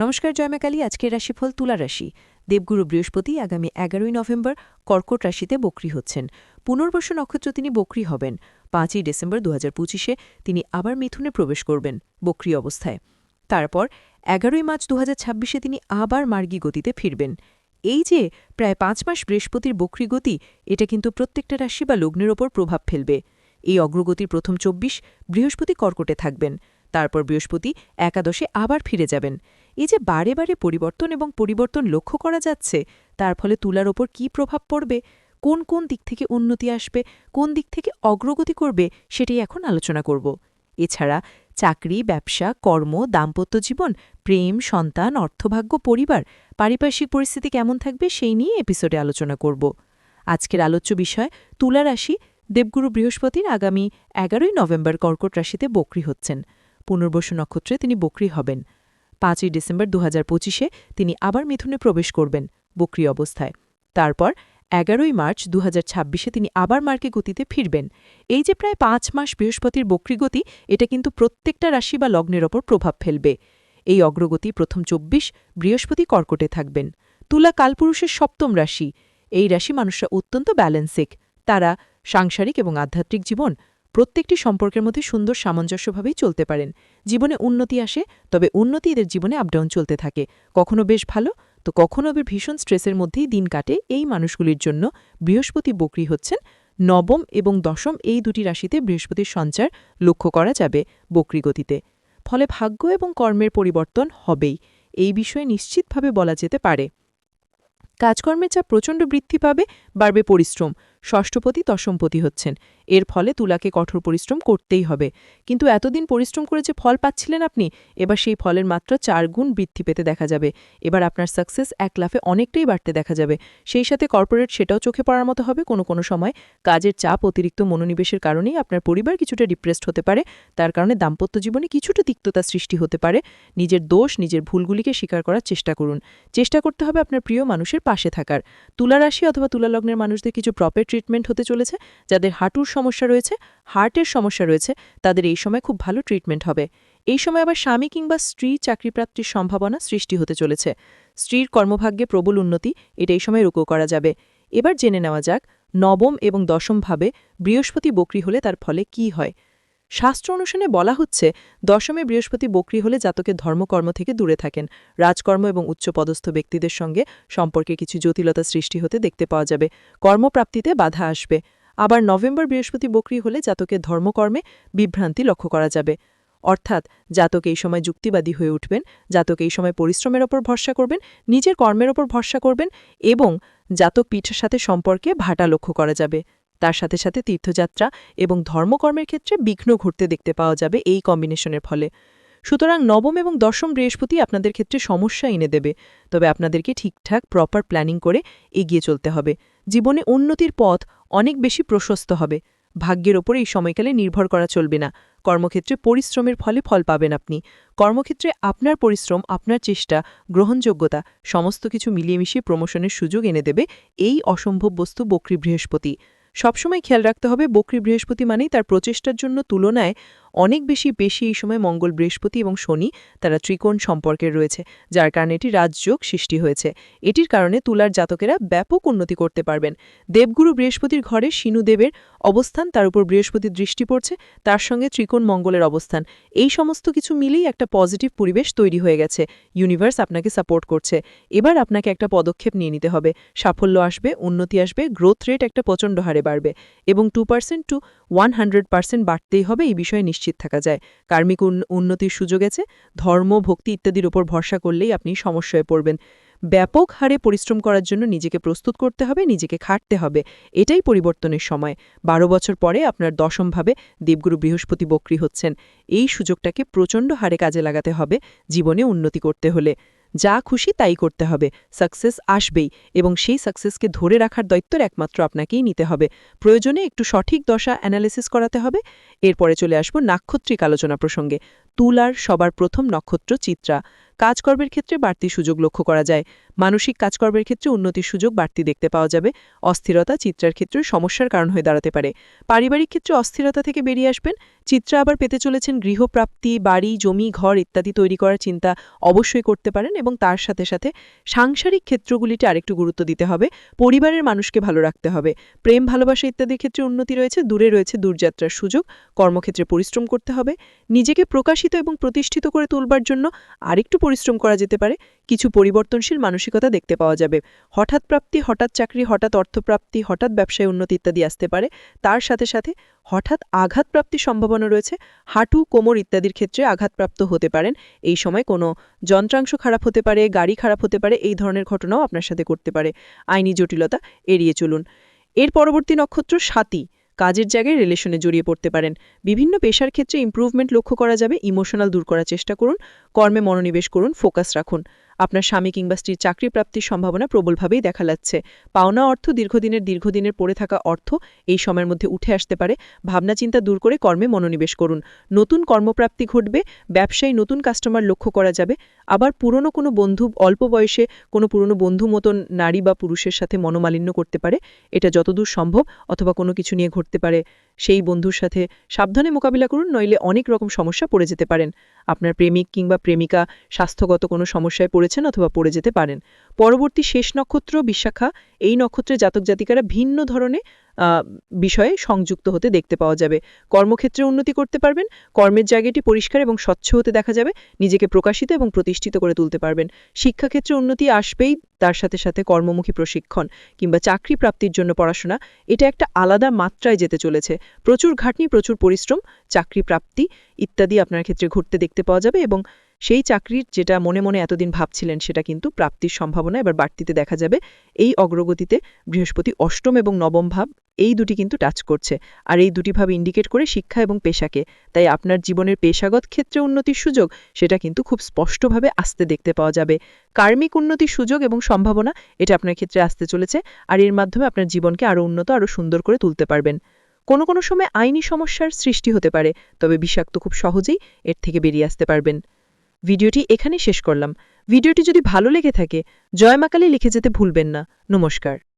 নমস্কার জয়মাকালী আজকের রাশিফল তুলা রাশি। দেবগুরু বৃহস্পতি আগামী এগারোই নভেম্বর কর্কট রাশিতে বক্রি হচ্ছেন। পুনর্বসু নক্ষত্র তিনি বক্রি হবেন। পাঁচই ডিসেম্বর দু পঁচিশে তিনি আবার মিথুনে প্রবেশ করবেন বক্রি অবস্থায়। তারপর এগারোই মার্চ দু ছাব্বিশে তিনি আবার মার্গী গতিতে ফিরবেন। এই যে প্রায় পাঁচ মাস বৃহস্পতির বক্রি গতি, এটা কিন্তু প্রত্যেকটা রাশি বা লগ্নের ওপর প্রভাব ফেলবে। এই অগ্রগতির প্রথম চব্বিশ বৃহস্পতি কর্কটে থাকবেন। তারপর বৃহস্পতি একাদশে আবার ফিরে যাবেন। এই যে বারে বারে পরিবর্তন এবং পরিবর্তন লক্ষ্য করা যাচ্ছে, তার ফলে তুলার ওপর কী প্রভাব পড়বে, কোন কোন দিক থেকে উন্নতি আসবে, কোন দিক থেকে অগ্রগতি করবে সেটি এখন আলোচনা করব। এছাড়া চাকরি, ব্যবসা, কর্ম, দাম্পত্য জীবন, প্রেম, সন্তান, অর্থভাগ্য, পরিবার, পারিপার্শ্বিক পরিস্থিতি কেমন থাকবে সেই নিয়ে এপিসোডে আলোচনা করব। আজকের আলোচ্য বিষয়, তুলা রাশি, দেবগুরু বৃহস্পতির আগামী এগারোই নভেম্বর কর্কট রাশিতে বক্রি হচ্ছেন। পুনর্বসু নক্ষত্রে তিনি বক্রি হবেন। পাঁচই ডিসেম্বর দু পঁচিশে তিনি আবার মিথুনে প্রবেশ করবেন বক্রি অবস্থায়। তারপর এগারোই মার্চ দু ছাব্বিশে তিনি আবার মার্কে গতিতে ফিরবেন। এই যে প্রায় পাঁচ মাস বৃহস্পতির বক্রি গতি, এটা কিন্তু প্রত্যেকটা রাশি বা লগ্নের ওপর প্রভাব ফেলবে। এই অগ্রগতি প্রথম চব্বিশ বৃহস্পতি কর্কটে থাকবেন। তুলা কালপুরুষের সপ্তম রাশি। এই রাশি মানুষরা অত্যন্ত ব্যালেন্সিক। তারা সাংসারিক এবং আধ্যাত্মিক জীবন প্রত্যেকটি সম্পর্কের মধ্যে সুন্দর সামঞ্জস্যভাবেই চলতে পারেন। জীবনে উন্নতি আসে, তবে উন্নতি এদের জীবনে আপডাউন চলতে থাকে। কখনো বেশ ভালো, তো কখনো আবার ভীষণ স্ট্রেসের মধ্যেই দিন কাটে এই মানুষগুলির জন্য। বৃহস্পতি বকরি হচ্ছেন, নবম এবং দশম এই দুটি রাশিতে বৃহস্পতির সঞ্চার লক্ষ্য করা যাবে বকরি গতিতে ফলে ভাগ্য এবং কর্মের পরিবর্তন হবেই, এই বিষয়ে নিশ্চিতভাবে বলা যেতে পারে। কাজকর্মের চাপ প্রচণ্ড বৃদ্ধি পাবে, বাড়বে পরিশ্রম। ষষ্ঠপতি দশমপতি হচ্ছেন। এর ফলে তুলাকে কঠোর পরিশ্রম করতেই হবে। কিন্তু এতদিন পরিশ্রম করে যে ফল পাচ্ছিলেন আপনি, এবার সেই ফলের মাত্রা চার গুণ বৃদ্ধি পেতে দেখা যাবে। এবার আপনার সাকসেস এক লাফে অনেকটাই বাড়তে দেখা যাবে। সেই সাথে কর্পোরেট সেটাও চোখে পড়ার মতো হবে। কোনো কোনো সময় কাজের চাপ, অতিরিক্ত মনোনিবেশের কারণেই আপনার পরিবার কিছুটা ডিপ্রেসড হতে পারে। তার কারণে দাম্পত্য জীবনে কিছুটা তিক্ততা সৃষ্টি হতে পারে। নিজের দোষ, নিজের ভুলগুলিকে স্বীকার করার চেষ্টা করুন। চেষ্টা করতে হবে আপনার প্রিয় মানুষের পাশে থাকার। তুলারাশি অথবা তুলালগ্নের মানুষদের কিছু প্রপের ট্রিটমেন্ট হতে চলেছে, যাদের হাঁটুর সমস্যা রয়েছে হার্টের সমস্যা রয়েছে, তাদের এই সময় খুব ভালো ট্রিটমেন্ট হবে। এই সময় আবার স্বামী কিংবা স্ত্রী চাকরিপ্রাপ্তির সম্ভাবনা সৃষ্টি হতে চলেছে। স্ত্রীর কর্মভাগ্যে প্রবল উন্নতি, এটা এই সময় রুকো করা যাবে। এবার জেনে নেওয়া যাক, নবম এবং দশমভাবে বৃহস্পতি বকরি হলে তার ফলে কি হয়। শাস্ত্র অনুসারে বলা হচ্ছে, দশমে বৃহস্পতি বকরি হলে জাতকের ধর্মকর্ম থেকে দূরে থাকেন। রাজকর্ম এবং উচ্চপদস্থ ব্যক্তিদের সঙ্গে সম্পর্কে কিছু জটিলতা সৃষ্টি হতে দেখতে পাওয়া যাবে। কর্মপ্রাপ্তিতে বাধা আসবে। আবার নভেম্বর বৃহস্পতি বকরি হলে জাতকের ধর্মকর্মে বিভ্রান্তি লক্ষ্য করা যাবে। অর্থাৎ, জাতক এই সময় যুক্তিবাদী হয়ে উঠবেন, জাতক এই সময় পরিশ্রমের ওপর ভরসা করবেন, নিজের কর্মের ওপর ভরসা করবেন এবং জাতক পিঠের সাথে সম্পর্কে ভাটা লক্ষ্য করা যাবে। তার সাথে সাথে তীর্থযাত্রা এবং ধর্মকর্মের ক্ষেত্রে বিঘ্ন ঘটতে দেখতে পাওয়া যাবে এই কম্বিনেশনের ফলে। সুতরাং নবম এবং দশম বৃহস্পতি আপনাদের ক্ষেত্রে সমস্যা এনে দেবে, তবে আপনাদেরকে ঠিকঠাক প্রপার প্ল্যানিং করে এগিয়ে চলতে হবে। জীবনে উন্নতির পথ অনেক বেশি প্রশস্ত হবে। ভাগ্যের ওপর এই সময়কালে নির্ভর করা চলবে না। কর্মক্ষেত্রে পরিশ্রমের ফলে ফল পাবেন আপনি। কর্মক্ষেত্রে আপনার পরিশ্রম, আপনার চেষ্টা, গ্রহণযোগ্যতা সমস্ত কিছু মিলিয়ে মিশিয়ে প্রমোশনের সুযোগ এনে দেবে এই অসম্ভব বস্তু বক্রী বৃহস্পতি। সবসময় খেয়াল রাখতে হবে বকরি বৃহস্পতি মানেই তার প্রচেষ্টার জন্য তুলনায় অনেক বেশি বেশি এই সময় মঙ্গল বৃহস্পতি এবং শনি তারা ত্রিকোণ সম্পর্কের রয়েছে, যার কারণে এটি রাজযোগ সৃষ্টি হয়েছে। এটির কারণে তুলার জাতকেরা ব্যাপক উন্নতি করতে পারবেন। দেবগুরু বৃহস্পতির ঘরে শিনুদেবের অবস্থান, তার উপর বৃহস্পতির দৃষ্টি পড়ছে, তার সঙ্গে ত্রিকোণ মঙ্গলের অবস্থান। এই সমস্ত কিছু মিলেই একটা পজিটিভ পরিবেশ তৈরি হয়ে গেছে। ইউনিভার্স আপনাকে সাপোর্ট করছে। এবার আপনাকে একটা পদক্ষেপ নিয়ে নিতে হবে। সাফল্য আসবে, উন্নতি আসবে, গ্রোথ রেট একটা প্রচণ্ড হারে বাড়বে এবং two percent to one hundred percent বাড়তেই হবে এই বিষয়ে নিশ্চিত থাকা যায়। কার্মিক উন্নতির সুযোগ আছে, ধর্ম, ভক্তি ইত্যাদির উপর ভরসা করলেই আপনি সমস্যায় পড়বেন। ব্যাপক হারে পরিশ্রম করার জন্য নিজেকে প্রস্তুত করতে হবে, নিজেকে খাটতে হবে। এটাই পরিবর্তনের সময়। বারো বছর পরে আপনার দশমভাবে দেবগুরু বৃহস্পতি বক্রি হচ্ছেন। এই সুযোগটাকে প্রচণ্ড হারে কাজে লাগাতে হবে জীবনে উন্নতি করতে হলে। যা খুশি তাই করতে হবে। সাকসেস আসবেই এবং সেই সাকসেসকে ধরে রাখার দায়িত্বর একমাত্র আপনাকেই নিতে হবে। প্রয়োজনে একটু সঠিক দশা অ্যানালিসিস করাতে হবে। এরপরে চলে আসব নাক্ষত্রিক আলোচনা প্রসঙ্গে। তুলার সবার প্রথম নক্ষত্র চিত্রা। কাজকর্মের ক্ষেত্রে বাড়তি সুযোগ লক্ষ্য করা যায়। মানসিক কাজকর্মের ক্ষেত্রে উন্নতির সুযোগ বাড়তি দেখতে পাওয়া যাবে। অস্থিরতা চিত্রার ক্ষেত্রে সমস্যার কারণ হয়ে দাঁড়াতে পারে। পারিবারিক ক্ষেত্রে অস্থিরতা থেকে বেরিয়ে আসবেন। চিত্রা আবার পেতে চলেছেন গৃহপ্রাপ্তি, বাড়ি, জমি, ঘর ইত্যাদি তৈরি করার চিন্তা অবশ্যই করতে পারেন এবং তার সাথে সাথে সাংসারিক ক্ষেত্রগুলিতে আরেকটু গুরুত্ব দিতে হবে। পরিবারের মানুষকে ভালো রাখতে হবে। প্রেম, ভালোবাসা ইত্যাদির ক্ষেত্রে উন্নতি রয়েছে। দূরে রয়েছে দূরযাত্রার সুযোগ। কর্মক্ষেত্রে পরিশ্রম করতে হবে। নিজেকে প্রকাশিত এবং প্রতিষ্ঠিত করে তুলবার জন্য আরেকটু পরিশ্রম করা যেতে পারে, কিছু পরিবর্তনশীল মানসিকতা দেখতে পাওয়া যাবে। হঠাৎ প্রাপ্তি, হঠাৎ চাকরি, হঠাৎ অর্থপ্রাপ্তি, হঠাৎ ব্যবসায় উন্নতি ইত্যাদি আসতে পারে। তার সাথে সাথে হঠাৎ আঘাতপ্রাপ্তির সম্ভাবনা রয়েছে, হাঁটু, কোমর ইত্যাদির ক্ষেত্রে আঘাতপ্রাপ্ত হতে পারেন। এই সময় কোনো যন্ত্রাংশ খারাপ হতে পারে, গাড়ি খারাপ হতে পারে, এই ধরনের ঘটনাও আপনার সাথে করতে পারে। আইনি জটিলতা এড়িয়ে চলুন। এর পরবর্তী নক্ষত্র সাতী। কাজের জায়গায় রিলেশনে জড়িয়ে পড়তে পারেন। বিভিন্ন পেশার ক্ষেত্রে ইম্প্রুভমেন্ট লক্ষ্য করা যাবে ইমোশনাল দূর করার চেষ্টা করুন, কর্মে মনোনিবেশ করুন ফোকাস রাখুন। আপনার স্বামী কিংবা স্ত্রীর চাকরি প্রাপ্তির সম্ভাবনা প্রবলভাবেই দেখা যাচ্ছে। পাওনা অর্থ দীর্ঘদিনের দীর্ঘদিনের পড়ে থাকা অর্থ এই সময়ের মধ্যে উঠে আসতে পারে। ভাবনা চিন্তা দূর করে কর্মে মনোনিবেশ করুন। নতুন কর্মপ্রাপ্তি ঘটবে, ব্যবসায়ী নতুন কাস্টমার লক্ষ্য করা যাবে। আবার পুরনো কোনো বন্ধু অল্প বয়সে কোনো পুরনো বন্ধু মতন নারী বা পুরুষের সাথে মনোমালিন্য করতে পারে। এটা যতদূর সম্ভব অথবা কোনো কিছু নিয়ে ঘটতে পারে। সেই বন্ধুর সাথে সাবধানে মোকাবিলা করুন, নইলে অনেক রকম সমস্যা পড়ে যেতে পারেন। আপনার প্রেমিক কিংবা প্রেমিকা স্বাস্থ্যগত কোনো সমস্যায় পড়েছেন অথবা পড়ে যেতে পারেন। পরবর্তী শেষ নক্ষত্র বিশাখা, এই নক্ষত্রে জাতক জাতিকারা ভিন্ন ধরনের বিষয়ে সংযুক্ত হতে দেখতে পাওয়া যাবে। কর্মক্ষেত্রে উন্নতি করতে পারবেন, কর্মের জায়গাটি পরিষ্কার এবং স্বচ্ছ হতে দেখা যাবে, নিজেকে প্রকাশিত এবং প্রতিষ্ঠিত করে তুলতে পারবেন। শিক্ষাক্ষেত্রে উন্নতি আসবেই, তার সাথে সাথে কর্মমুখী প্রশিক্ষণ কিংবা চাকরি প্রাপ্তির জন্য পড়াশোনা, এটা একটা আলাদা মাত্রায় যেতে চলেছে। প্রচুর ঘাটনি প্রচুর পরিশ্রম, চাকরি প্রাপ্তি ইত্যাদি আপনার ক্ষেত্রে ঘটতে দেখতে পাওয়া যাবে এবং সেই চাকরির যেটা মনে মনে এতদিন ভাবছিলেন সেটা কিন্তু প্রাপ্তির সম্ভাবনা এবার বাড়তিতে দেখা যাবে। এই অগ্রগতিতে বৃহস্পতি অষ্টম এবং নবম ভাব এই দুটি কিন্তু টাচ করছে। আর এই দুটি ভাব ইন্ডিকেট করে শিক্ষা এবং পেশাকে। তাই আপনার জীবনের পেশাগত ক্ষেত্রে উন্নতির সুযোগ সেটা কিন্তু খুব স্পষ্টভাবে আসতে দেখতে পাওয়া যাবে। কার্মিক উন্নতির সুযোগ এবং সম্ভাবনা এটা আপনার ক্ষেত্রে আসতে চলেছে আর এর মাধ্যমে আপনার জীবনকে আরও উন্নত, আরও সুন্দর করে তুলতে পারবেন। কোনো কোনো সময় আইনি সমস্যার সৃষ্টি হতে পারে, তবে বিষাক্ত খুব সহজেই এর থেকে বেরিয়ে আসতে পারবেন। ভিডিওটি এখানে শেষ করলাম। ভিডিওটি যদি ভালো লেগে থাকে, জয় মা লিখে যেতে ভুলবেন না। নমস্কার।